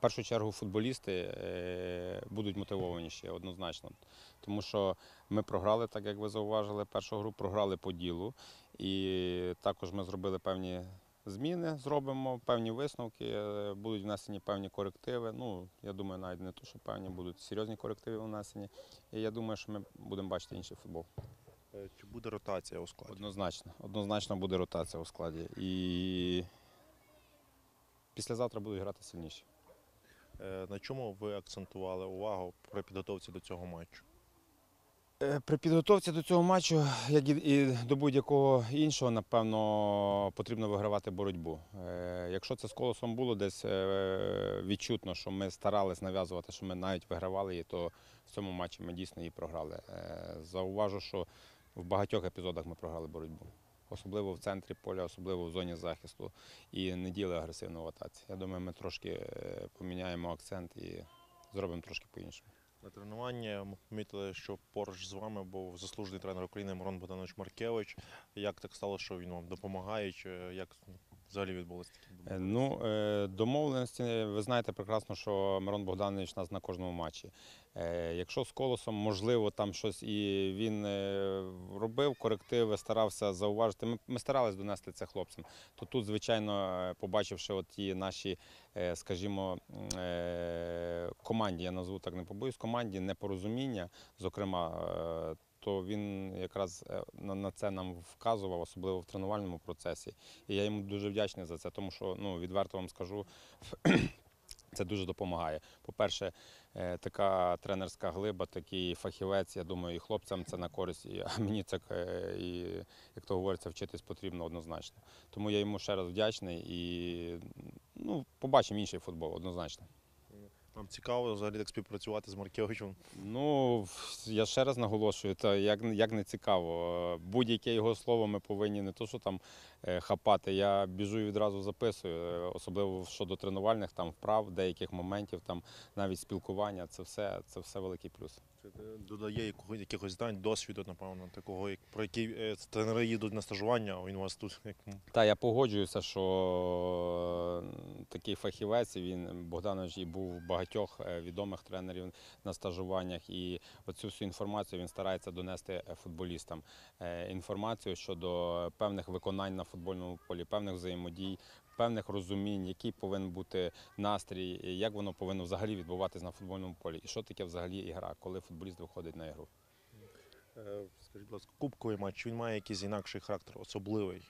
В першу чергу футболісти е, будуть мотивованіші однозначно. Тому що ми програли, так як ви зауважили, першу гру програли по ділу. І також ми зробили певні зміни, зробимо певні висновки, е, будуть внесені певні корективи. Ну, я думаю, навіть не то, що певні, будуть серйозні корективи внесені. І я думаю, що ми будемо бачити інший футбол. Е, Чи буде ротація у складі? Однозначно, однозначно буде ротація у складі. І післязавтра будуть грати сильніші. Е, На чому ви акцентували увагу при підготовці до цього матчу? Е, При підготовці до цього матчу, як і- до будь-якого іншого, напевно, потрібно вигравати боротьбу. Е, Якщо це з колосом було десь відчутно, що ми старались нав'язувати, що ми навіть вигравали її, то в цьому матчі ми дійсно її програли. Зауважу, що в багатьох епізодах ми програли боротьбу. Особливо в центрі поля, особливо в зоні захисту і не діли агресивно в атаці. Я думаю, ми трошки е, поміняємо акцент і зробимо трошки по-іншому. На тренуванні ми помітили, що поруч з вами був заслужений тренер України Мирон Богданович Маркевич. Як так стало, що він вам допомагає? Чи як взагалі відбулося таке? Е, Ну, е, домовленості, ви знаєте прекрасно, що Мирон Богданович нас на кожному матчі. Е, Якщо з колосом, можливо, там щось і він е, робив корективи, старався зауважити. Ми, ми старались донести це хлопцям. То тут, звичайно, побачивши ті наші, скажімо, команді, я назву так не побоюсь, команді непорозуміння, зокрема. То він якраз е, на це нам вказував, особливо в тренувальному процесі. І я йому дуже вдячний за це, тому що ну, відверто вам скажу, це дуже допомагає. По-перше, е, така тренерська глиба, такий фахівець, я думаю, і хлопцям це на користь, а мені це е, і, як то говориться, вчитись потрібно однозначно. Тому я йому ще раз вдячний і ну, побачимо інший футбол однозначно. Вам цікаво взагалі так співпрацювати з Маркевичем? Ну, я ще раз наголошую, та як, як не цікаво. Е, Будь-яке його слово ми повинні не то, що там е, хапати. Я біжу і відразу записую, е, особливо щодо тренувальних там вправ, деяких моментів, там навіть спілкування. Це все, це все великий плюс. Це додає якого- якихось знань, досвіду, напевно, такого, як- про який е, тренери їдуть на стажування, а він у вас тут як м, Та я погоджуюся, що е, такий фахівець він Богданович і був багатьох е, відомих тренерів на стажуваннях, і оцю всю інформацію він старається донести е, футболістам. Е, Інформацію щодо певних виконань на футбольному полі, певних взаємодій, певних розумінь, який повинен бути настрій, як воно повинно взагалі відбуватись на футбольному полі, і що таке взагалі ігра, коли футболіст виходить на ігру. скажіть, будь ласка, кубковий матч, він має якийсь інакший характер, особливий.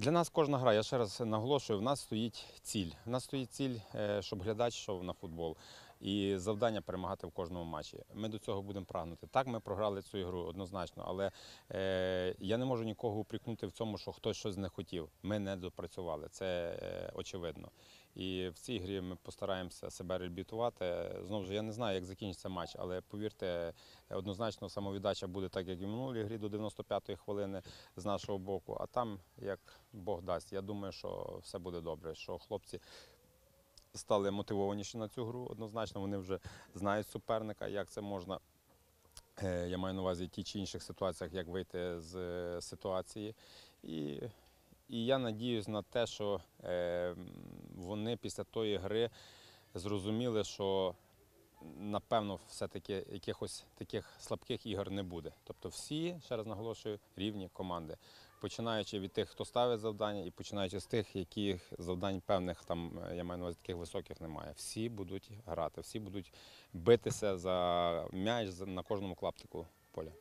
Для нас кожна гра, я ще раз наголошую, в нас стоїть ціль. В нас стоїть ціль, е, щоб глядач йшов на футбол. І завдання перемагати в кожному матчі. Ми до цього будемо прагнути. Так, ми програли цю ігру однозначно, але е, я не можу нікого упрекнути в цьому, що хтось щось не хотів. Ми не допрацювали, це е, очевидно. І в цій грі ми постараємося себе реабілітувати. Знову ж я не знаю, як закінчиться матч, але повірте, однозначно самовіддача буде так, як і в минулій грі до 95-ї хвилини з нашого боку. А там, як Бог дасть, я думаю, що все буде добре. Що хлопці стали мотивованіші на цю гру. Однозначно, вони вже знають суперника, як це можна. е, Я маю на увазі ті чи інших ситуаціях, як вийти з е, ситуації. І, і я надіюсь на те, що е, вони після тої гри зрозуміли, що напевно все-таки якихось таких слабких ігор не буде. Тобто всі, ще раз наголошую, рівні команди. Починаючи від тих, хто ставить завдання, і починаючи з тих, яких завдань певних там, е, я маю на увазі, таких високих немає. Всі будуть грати, всі будуть битися за м'яч на кожному клаптику поля.